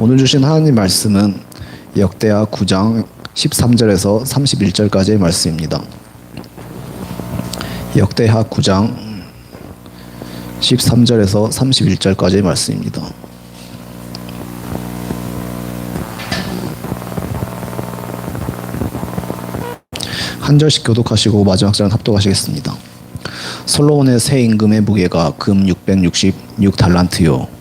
오늘 주신 하나님 말씀은 역대하 9장 13절에서 31절까지의 말씀입니다. 역대하 9장 13절에서 31절까지의 말씀입니다. 한 절씩 교독하시고 마지막 절은 합독하시겠습니다. 솔로몬의 새 임금의 무게가 금 666달란트요.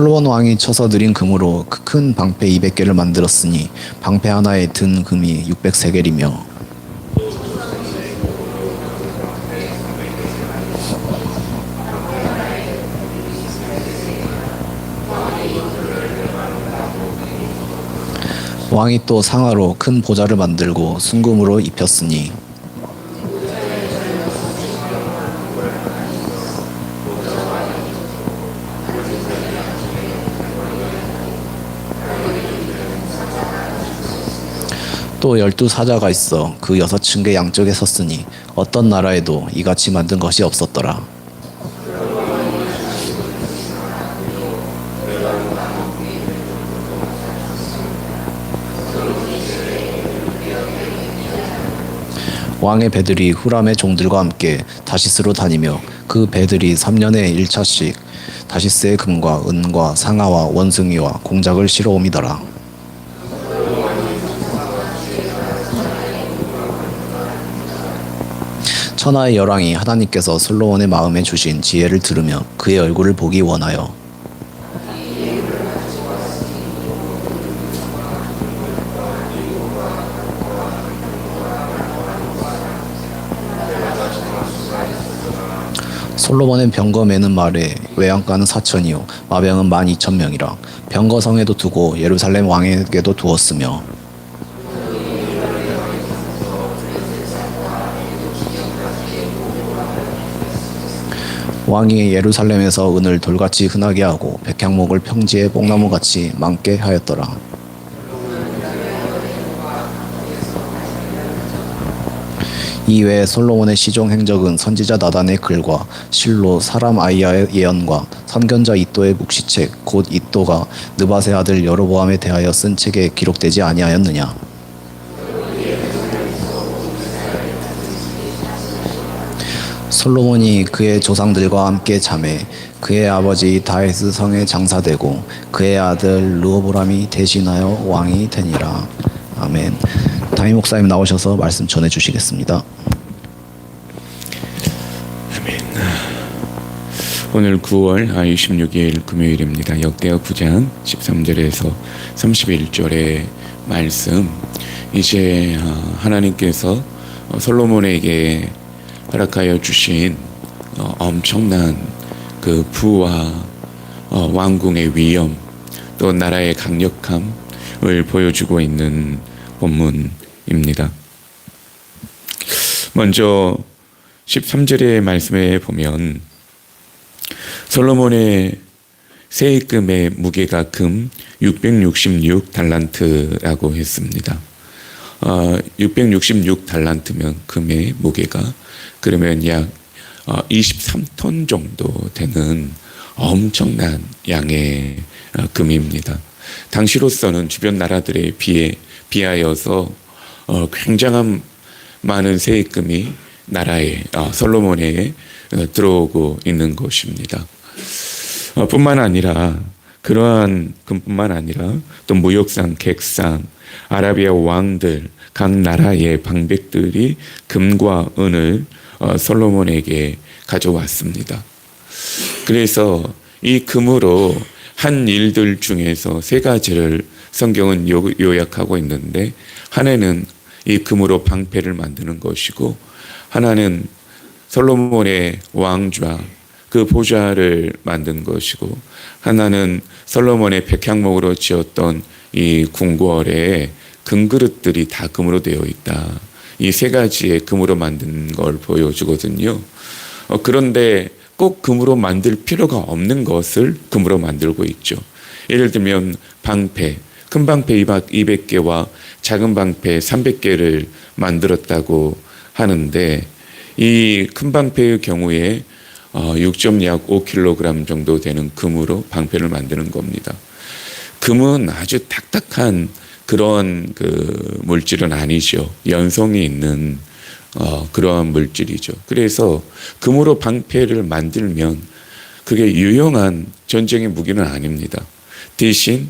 솔로몬 왕이 쳐서 들인 금으로 그큰 방패 200개를 만들었으니 방패 하나에 든 금이 600세겔이며 왕이 또 상하로 큰 보좌를 만들고 순금으로 입혔으니 또 열두 사자가 있어 그 여섯 층계 양쪽에 섰으니 어떤 나라에도 이같이 만든 것이 없었더라. 왕의 배들이 후람의 종들과 함께 다시스로 다니며 그 배들이 3년에 1차씩 다시스의 금과 은과 상아와 원숭이와 공작을 실어 옵이더라. 천하의 열왕이 하나님께서 솔로몬의 마음에 주신 지혜를 들으며 그의 얼굴을 보기 원하여. 솔로몬의 병거 매는 말에 외양가는 사천이요 마병은 만 이천 명이라. 병거성에도 두고 예루살렘 왕에게도 두었으며 왕이 예루살렘에서 은을 돌같이 흔하게 하고 백향목을 평지에 뽕나무같이 많게 하였더라. 이외에 솔로몬의 시종 행적은 선지자 나단의 글과 실로 사람 아이야의 예언과 선견자 이또의 묵시책 곧 이또가 느바세 아들 여로보암에 대하여 쓴 책에 기록되지 아니하였느냐 솔로몬이 그의 조상들과 함께 잠에 그의 아버지 다윗 성에 장사되고 그의 아들 르호보람이 대신하여 왕이 되니라 아멘 담임 목사님 나오셔서 말씀 전해 주시겠습니다. 오늘 9월 26일 금요일입니다. 역대하 9장 13절에서 31절의 말씀. 이제 어, 하나님께서 어, 솔로몬에게 허락하여 주신 어, 엄청난 그 부와 왕궁의 위엄 또 나라의 강력함을 보여주고 있는 본문입니다. 먼저 13절의 말씀에 보면 솔로몬의 세금의 무게가 금 666 달란트라고 했습니다. 어, 666 달란트면 금의 무게가 그러면 약 어, 23톤 정도 되는 엄청난 양의 어, 금입니다. 당시로서는 주변 나라들에 비해 비하여서 어, 굉장한 많은 세금이 나라에 어, 솔로몬에 어, 들어오고 있는 것입니다. 어, 뿐만 아니라 그러한 금뿐만 아니라 또 무역상, 객상, 아라비아 왕들 각 나라의 방백들이 금과 은을 어, 솔로몬에게 가져왔습니다. 그래서 이 금으로 한 일들 중에서 세 가지를 성경은 요약하고 있는데 하나는 이 금으로 방패를 만드는 것이고 하나는 솔로몬의 왕좌 그 보좌를 만든 것이고 하나는 솔로몬의 백향목으로 지었던 이 궁궐에 금그릇들이 다 금으로 되어 있다. 이 세 가지의 금으로 만든 걸 보여주거든요. 어, 그런데 꼭 금으로 만들 필요가 없는 것을 금으로 만들고 있죠. 예를 들면 방패, 큰 방패 200개와 작은 방패 300개를 만들었다고 하는데 이 큰 방패의 경우에 어, 6점 5kg 정도 되는 금으로 방패를 만드는 겁니다. 금은 아주 딱딱한 그런 그 물질은 아니죠. 연성이 있는 어, 그러한 물질이죠. 그래서 금으로 방패를 만들면 그게 유용한 전쟁의 무기는 아닙니다. 대신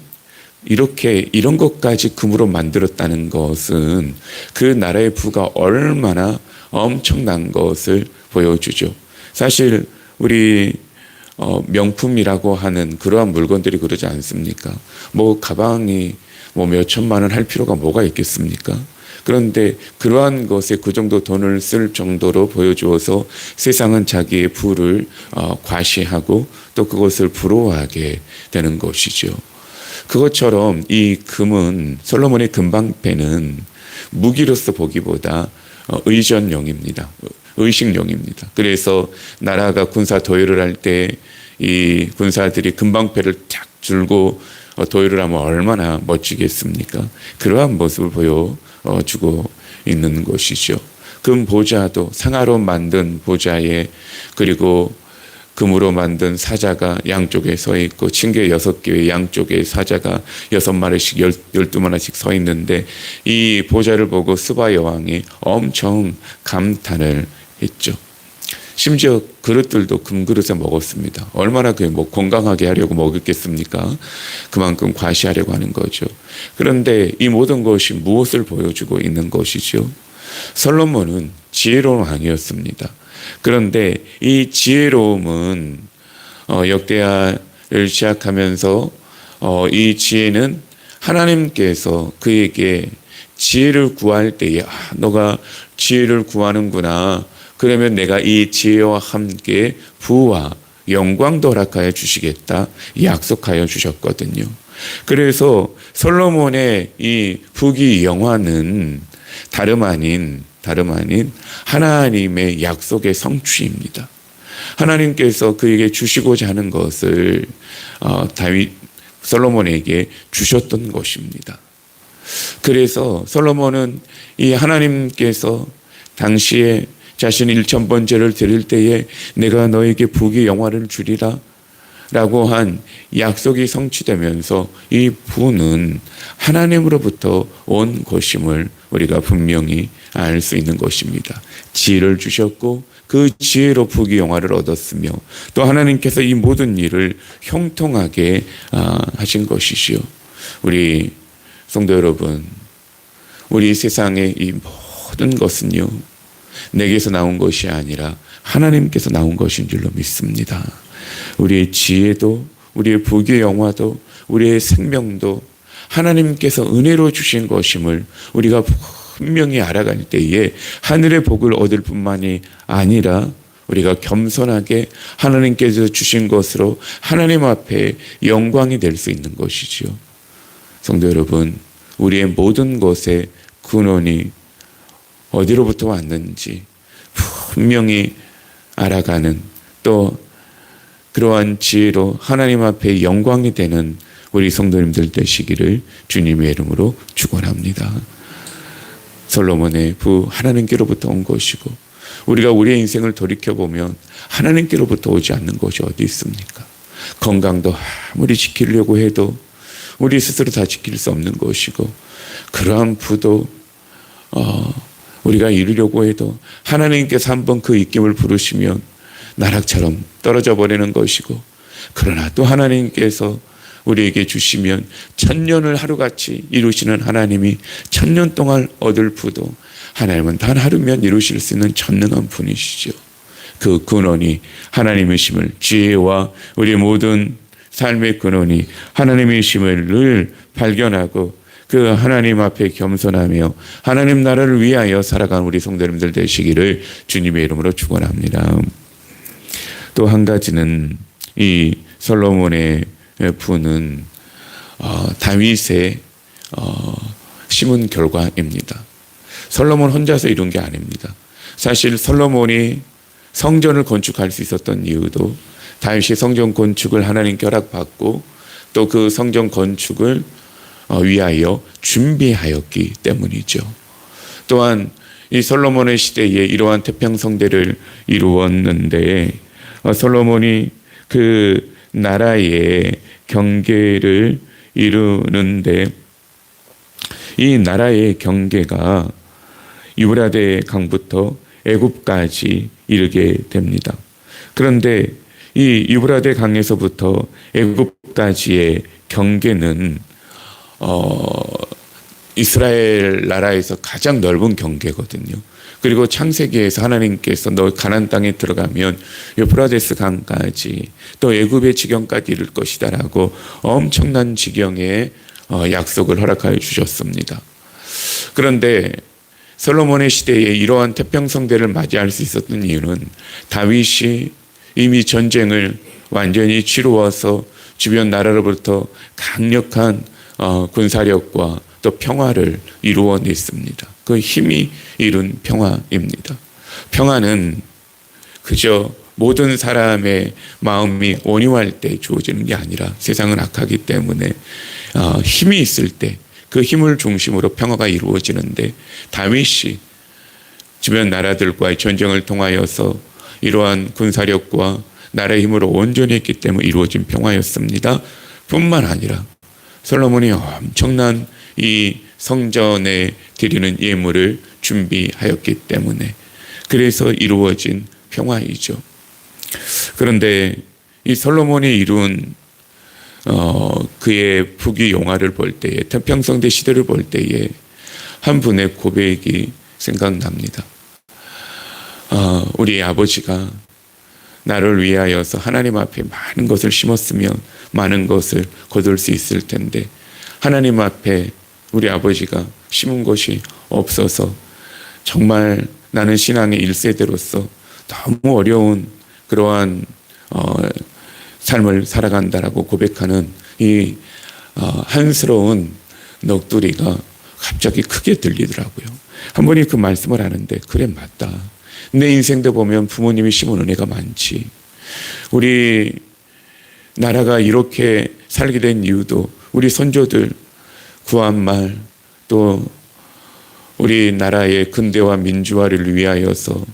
이렇게 이런 것까지 금으로 만들었다는 것은 그 나라의 부가 얼마나 엄청난 것을 보여주죠. 사실 우리 어, 명품이라고 하는 그러한 물건들이 그러지 않습니까? 뭐 가방이 뭐 몇 천만 원 할 필요가 뭐가 있겠습니까? 그런데 그러한 것에 그 정도 돈을 쓸 정도로 보여주어서 세상은 자기의 부를 어, 과시하고 또 그것을 부러워하게 되는 것이죠. 그것처럼 이 금은 솔로몬의 금방패는 무기로서 보기보다 어, 의전용입니다. 의식용입니다. 그래서 나라가 군사 도열을 할 때 이 군사들이 금방패를 쫙 들고 어, 도열을 하면 얼마나 멋지겠습니까? 그러한 모습을 보여주고 있는 것이죠. 금 보좌도 상하로 만든 보좌에 그리고 금으로 만든 사자가 양쪽에 서 있고 층계 여섯 개의 양쪽에 사자가 여섯 마리씩 열, 열두 마리씩 서 있는데 이 보좌를 보고 스바 여왕이 엄청 감탄을 했죠. 심지어 그릇들도 금그릇에 먹었습니다. 얼마나 그뭐 건강하게 하려고 먹었겠습니까? 그만큼 과시하려고 하는 거죠. 그런데 이 모든 것이 무엇을 보여주고 있는 것이죠? 솔로몬은 지혜로운 왕이었습니다. 그런데 이 지혜로움은 어, 역대하를 시작하면서 어, 이 지혜는 하나님께서 그에게 지혜를 구할 때에 아, 너가 지혜를 구하는구나. 그러면 내가 이 지혜와 함께 부와 영광도 허락하여 주시겠다 약속하여 주셨거든요. 그래서 솔로몬의 이 부귀 영화는 다름 아닌 다름 아닌 하나님의 약속의 성취입니다. 하나님께서 그에게 주시고자 하는 것을 어, 다윗 솔로몬에게 주셨던 것입니다. 그래서 솔로몬은 이 하나님께서 당시에 자신의 일천 번째를 드릴 때에 내가 너에게 부귀 영화를 주리라 라고 한 약속이 성취되면서 이 부는 하나님으로부터 온 것임을 우리가 분명히 알 수 있는 것입니다. 지혜를 주셨고 그 지혜로 부귀 영화를 얻었으며 또 하나님께서 이 모든 일을 형통하게 아, 하신 것이시요. 우리 성도 여러분, 우리 세상의 이 모든 것은요, 내게서 나온 것이 아니라 하나님께서 나온 것인 줄로 믿습니다. 우리의 지혜도, 우리의 부귀 영화도, 우리의 생명도 하나님께서 은혜로 주신 것임을 우리가 분명히 알아갈 때에 하늘의 복을 얻을 뿐만이 아니라 우리가 겸손하게 하나님께서 주신 것으로 하나님 앞에 영광이 될 수 있는 것이지요. 성도 여러분, 우리의 모든 것의 근원이 어디로부터 왔는지 분명히 알아가는 또 그러한 지혜로 하나님 앞에 영광이 되는 우리 성도님들 되시기를 주님의 이름으로 축원합니다. 솔로몬의 부 하나님께로부터 온 것이고 우리가 우리의 인생을 돌이켜 보면 하나님께로부터 오지 않는 것이 어디 있습니까? 건강도 아무리 지키려고 해도 우리 스스로 다 지킬 수 없는 것이고 그러한 부도 어, 우리가 이루려고 해도 하나님께서 한번 그 입김을 부르시면 나락처럼 떨어져 버리는 것이고 그러나 또 하나님께서 우리에게 주시면 천년을 하루같이 이루시는 하나님이 천년 동안 얻을 부도 하나님은 단 하루면 이루실 수 있는 전능한 분이시죠. 그 근원이 하나님이심을 지혜와 우리 모든 삶의 근원이 하나님이심을 늘 발견하고 그 하나님 앞에 겸손하며 하나님 나라를 위하여 살아가는 우리 성도님들 되시기를 주님의 이름으로 축원합니다. 또 한 가지는 이 솔로몬의 부는 어, 다윗의 어, 심은 결과입니다. 솔로몬 혼자서 이룬 게 아닙니다. 사실 솔로몬이 성전을 건축할 수 있었던 이유도 다윗이 성전 건축을 하나님께 허락받고 또 그 성전 건축을 어, 위하여 준비하였기 때문이죠. 또한 이 솔로몬의 시대에 이러한 태평성대를 이루었는데 어, 솔로몬이 그 나라의 경계를 이루는데 이 나라의 경계가 유브라데 강부터 애굽까지 이르게 됩니다. 그런데 이 유브라데 강에서부터 애굽까지의 경계는 어 이스라엘 나라에서 가장 넓은 경계거든요. 그리고 창세기에서 하나님께서 너 가난 땅에 들어가면 유프라데스 강까지 또 애굽의 지경까지 이를 것이다라고 엄청난 지경의 어, 약속을 허락하여 주셨습니다. 그런데 솔로몬의 시대에 이러한 태평성대를 맞이할 수 있었던 이유는 다윗이 이미 전쟁을 완전히 치루어서 주변 나라로부터 강력한 어, 군사력과 또 평화를 이루어냈습니다. 그 힘이 이룬 평화입니다. 평화는 그저 모든 사람의 마음이 온유할 때 주어지는 게 아니라 세상은 악하기 때문에 어, 힘이 있을 때 그 힘을 중심으로 평화가 이루어지는데 다윗이 주변 나라들과의 전쟁을 통하여서 이러한 군사력과 나라의 힘으로 온전히 했기 때문에 이루어진 평화였습니다. 뿐만 아니라 솔로몬이 엄청난 이 성전에 드리는 예물을 준비하였기 때문에 그래서 이루어진 평화이죠. 그런데 이 솔로몬이 이룬 어, 그의 부귀 용화를 볼 때에 태평성대 시대를 볼 때에 한 분의 고백이 생각납니다. 어, 우리 아버지가 나를 위하여서 하나님 앞에 많은 것을 심었으면 많은 것을 거둘 수 있을 텐데 하나님 앞에 우리 아버지가 심은 것이 없어서 정말 나는 신앙의 1세대로서 너무 어려운 그러한 어, 삶을 살아간다라고 고백하는 이 어, 한스러운 넋두리가 갑자기 크게 들리더라고요. 한 분이 그 말씀을 하는데 그래 맞다. 내 인생도 보면 부모님이 심은 은혜가 많지. 우리 나라가 이렇게 살게 된 이유도 우리 선조들 구한 말 또 우리 나라의 근대화 민주화를 위하여서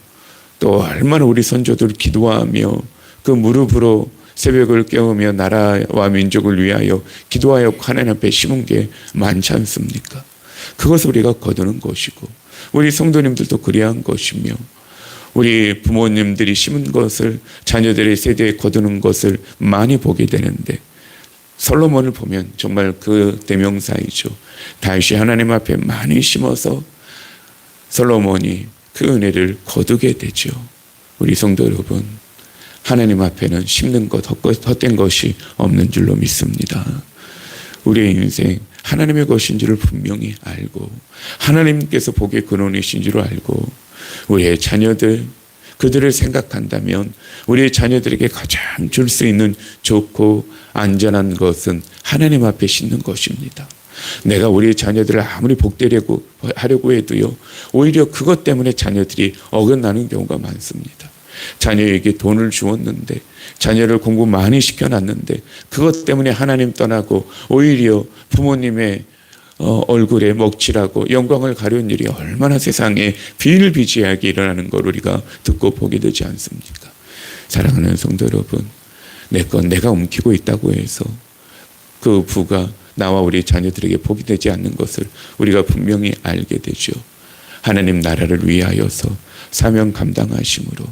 또 얼마나 우리 선조들 기도하며 그 무릎으로 새벽을 깨우며 나라와 민족을 위하여 기도하여 하나님 앞에 심은 게 많지 않습니까? 그것을 우리가 거두는 것이고 우리 성도님들도 그리한 것이며 우리 부모님들이 심은 것을 자녀들의 세대에 거두는 것을 많이 보게 되는데 솔로몬을 보면 정말 그 대명사이죠. 다윗이 하나님 앞에 많이 심어서 솔로몬이 그 은혜를 거두게 되죠. 우리 성도 여러분, 하나님 앞에는 심는 것, 헛된 것이 없는 줄로 믿습니다. 우리의 인생 하나님의 것인 줄을 분명히 알고 하나님께서 복의 근원이신 줄을 알고 우리의 자녀들 그들을 생각한다면 우리의 자녀들에게 가장 줄 수 있는 좋고 안전한 것은 하나님 앞에 싣는 것입니다. 내가 우리 자녀들을 아무리 복되려고 하려고 해도요, 오히려 그것 때문에 자녀들이 어긋나는 경우가 많습니다. 자녀에게 돈을 주었는데, 자녀를 공부 많이 시켜놨는데, 그것 때문에 하나님 떠나고, 오히려 부모님의 어, 얼굴에 먹칠하고 영광을 가려운 일이 얼마나 세상에 비일비재하게 일어나는 걸 우리가 듣고 보게 되지 않습니까? 사랑하는 성도 여러분, 내 건 내가 움키고 있다고 해서 그 부가 나와 우리 자녀들에게 복이 되지 않는 것을 우리가 분명히 알게 되죠. 하나님 나라를 위하여서 사명 감당하심으로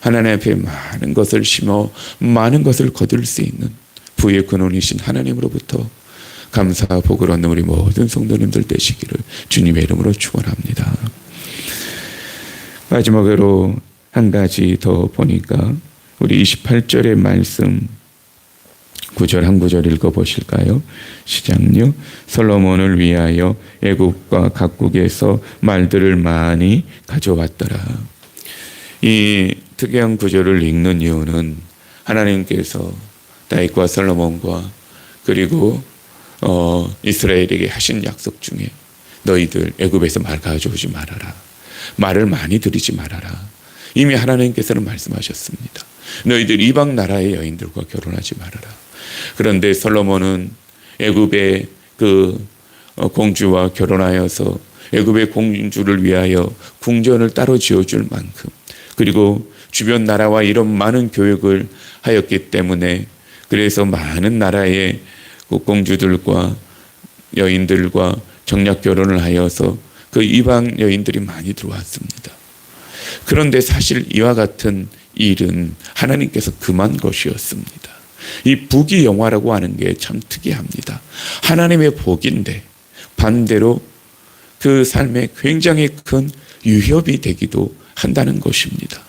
하나님 앞에 많은 것을 심어 많은 것을 거둘 수 있는 부의 근원이신 하나님으로부터 감사와 복을 얻는 우리 모든 성도님들 되시기를 주님의 이름으로 축원합니다. 마지막으로 한 가지 더 보니까 우리 28절의 말씀 구절 한 구절 읽어 보실까요? 시작요. 솔로몬을 위하여 애국과 각국에서 말들을 많이 가져왔더라. 이 특이한 구절을 읽는 이유는 하나님께서 다윗과 솔로몬과 그리고 어, 이스라엘에게 하신 약속 중에 너희들 애굽에서 말 가져오지 말아라. 말을 많이 들이지 말아라. 이미 하나님께서는 말씀하셨습니다. 너희들 이방 나라의 여인들과 결혼하지 말아라. 그런데 솔로몬은 애굽의 그 어, 공주와 결혼하여서 애굽의 공주를 위하여 궁전을 따로 지어줄 만큼 그리고 주변 나라와 이런 많은 교육을 하였기 때문에 그래서 많은 나라의 그 공주들과 여인들과 정략 결혼을 하여서 그 이방 여인들이 많이 들어왔습니다. 그런데 사실 이와 같은 일은 하나님께서 금한 것이었습니다. 이 부귀 영화라고 하는 게 참 특이합니다. 하나님의 복인데 반대로 그 삶에 굉장히 큰 유협이 되기도 한다는 것입니다.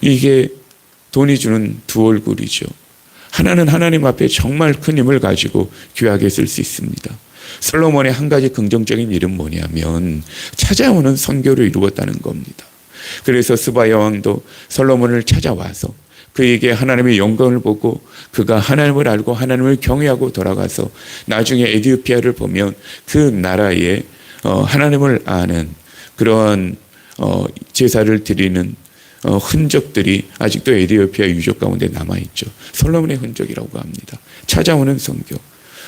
이게 돈이 주는 두 얼굴이죠. 하나는 하나님 앞에 정말 큰 힘을 가지고 귀하게 쓸 수 있습니다. 솔로몬의 한 가지 긍정적인 일은 뭐냐면 찾아오는 선교를 이루었다는 겁니다. 그래서 스바 여왕도 솔로몬을 찾아와서 그에게 하나님의 영광을 보고 그가 하나님을 알고 하나님을 경외하고 돌아가서 나중에 에디오피아를 보면 그 나라에 어, 하나님을 아는 그러한 어, 제사를 드리는 어, 흔적들이 아직도 에디오피아 유적 가운데 남아 있죠. 솔로몬의 흔적이라고 합니다. 찾아오는 선교.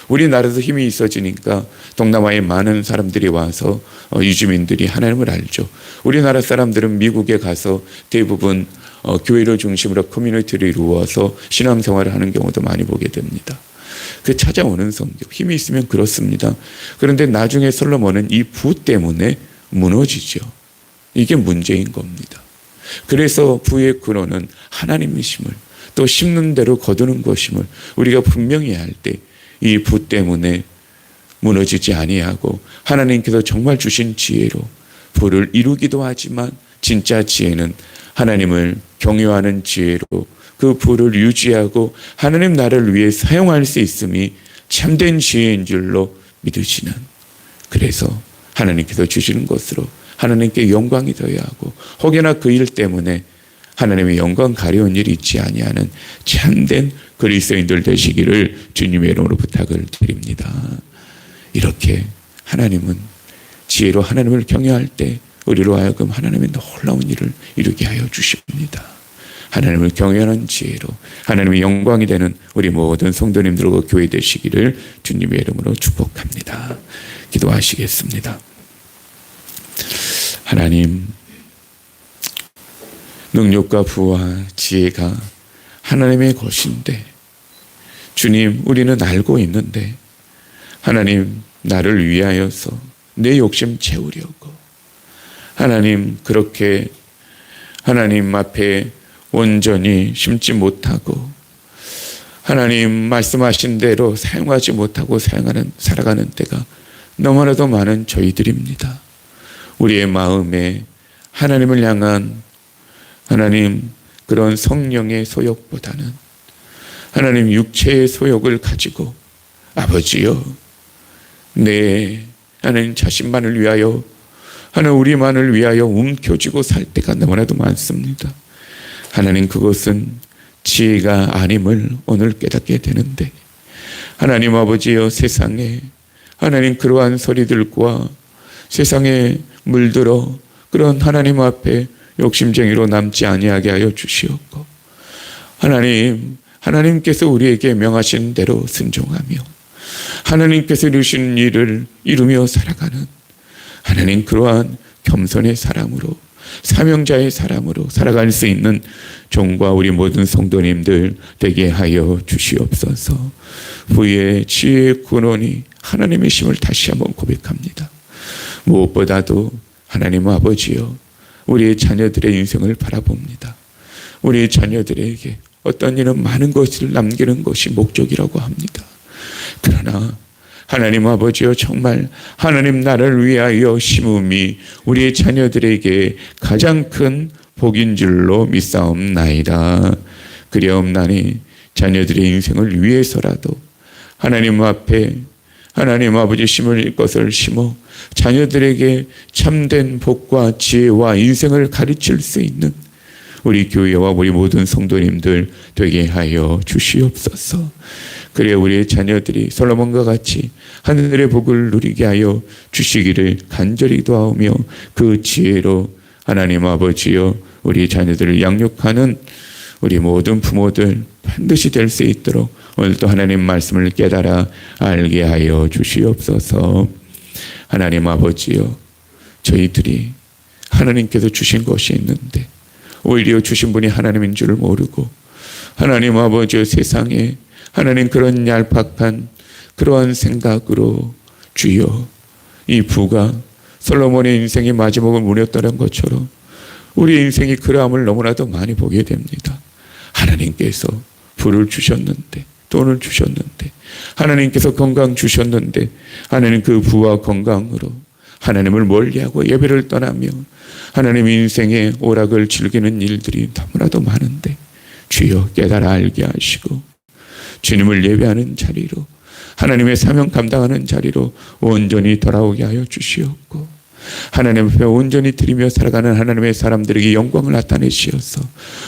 우리나라도 힘이 있어지니까 동남아에 많은 사람들이 와서 어, 유주민들이 하나님을 알죠. 우리나라 사람들은 미국에 가서 대부분 어, 교회를 중심으로 커뮤니티를 이루어서 신앙생활을 하는 경우도 많이 보게 됩니다. 그 찾아오는 성교 힘이 있으면 그렇습니다. 그런데 나중에 솔로몬은 이 부 때문에 무너지죠. 이게 문제인 겁니다. 그래서 부의 근원은 하나님이심을 또 심는 대로 거두는 것임을 우리가 분명히 할때이 부 때문에 무너지지 아니하고 하나님께서 정말 주신 지혜로 부를 이루기도 하지만 진짜 지혜는 하나님을 경외하는 지혜로 그 부를 유지하고 하나님 나라를 위해 사용할 수 있음이 참된 지혜인 줄로 믿으시는 그래서 하나님께서 주시는 것으로 하나님께 영광이 더야 하고 혹여나 그 일 때문에 하나님의 영광 가려운 일이 있지 아니하는 참된 그리스도인들 되시기를 주님의 이름으로 부탁을 드립니다. 이렇게 하나님은 지혜로 하나님을 경외할 때 우리로 하여금 하나님의 놀라운 일을 이루게 하여 주십니다. 하나님을 경외하는 지혜로 하나님의 영광이 되는 우리 모든 성도님들과 교회 되시기를 주님의 이름으로 축복합니다. 기도하시겠습니다. 하나님, 능력과 부와 지혜가 하나님의 것인데, 주님, 우리는 알고 있는데, 하나님, 나를 위하여서 내 욕심 채우려고, 하나님, 그렇게 하나님 앞에 온전히 심지 못하고, 하나님 말씀하신 대로 사용하지 못하고 사용하는, 살아가는 때가 너무나도 많은 저희들입니다. 우리의 마음에 하나님을 향한 하나님 그런 성령의 소욕보다는 하나님 육체의 소욕을 가지고 아버지여 내 하나님 자신만을 위하여 하나님 우리만을 위하여 움켜쥐고 살 때가 너무나도 많습니다. 하나님 그것은 지혜가 아님을 오늘 깨닫게 되는데 하나님 아버지여 세상에 하나님 그러한 소리들과 세상에 물들어 그런 하나님 앞에 욕심쟁이로 남지 아니하게 하여 주시옵고 하나님 하나님께서 우리에게 명하신 대로 순종하며 하나님께서 이루신 일을 이루며 살아가는 하나님 그러한 겸손의 사람으로 사명자의 사람으로 살아갈 수 있는 종과 우리 모든 성도님들 되게 하여 주시옵소서. 부의 지혜의 근원이 하나님의 심을 다시 한번 고백합니다. 무엇보다도 하나님 아버지여 우리의 자녀들의 인생을 바라봅니다. 우리의 자녀들에게 어떤 일은 많은 것을 남기는 것이 목적이라고 합니다. 그러나 하나님 아버지여 정말 하나님 나를 위하여 심음이 우리의 자녀들에게 가장 큰 복인 줄로 믿사옵나이다. 그리옵나니 자녀들의 인생을 위해서라도 하나님 앞에 하나님 아버지 심을 것을 심어 자녀들에게 참된 복과 지혜와 인생을 가르칠 수 있는 우리 교회와 우리 모든 성도님들 되게 하여 주시옵소서. 그래 우리의 자녀들이 솔로몬과 같이 하늘의 복을 누리게 하여 주시기를 간절히 도하며 그 지혜로 하나님 아버지여 우리 자녀들을 양육하는 우리 모든 부모들 반드시 될 수 있도록 오늘도 하나님 말씀을 깨달아 알게 하여 주시옵소서. 하나님 아버지여 저희들이 하나님께서 주신 것이 있는데 오히려 주신 분이 하나님인 줄 모르고 하나님 아버지의 세상에 하나님 그런 얄팍한 그러한 생각으로 주여 이 부가 솔로몬의 인생의 마지막을 누렸다는 것처럼 우리 인생이 그러함을 너무나도 많이 보게 됩니다. 하나님께서 부를 주셨는데 돈을 주셨는데 하나님께서 건강 주셨는데 하나님 그 부와 건강으로 하나님을 멀리하고 예배를 떠나며 하나님 인생의 오락을 즐기는 일들이 너무나도 많은데 주여 깨달아 알게 하시고 주님을 예배하는 자리로 하나님의 사명 감당하는 자리로 온전히 돌아오게 하여 주시옵고 하나님 앞에 온전히 드리며 살아가는 하나님의 사람들에게 영광을 나타내시어서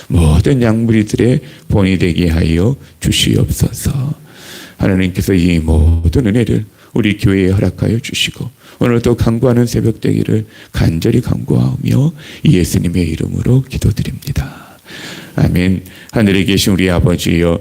모든 양무리들의 본이 되게 하여 주시옵소서 하나님께서 이 모든 은혜를 우리 교회에 허락하여 주시고 오늘도 강구하는 새벽 되기를 간절히 간구하며 예수님의 이름으로 기도드립니다. 아멘. 하늘에 계신 우리 아버지여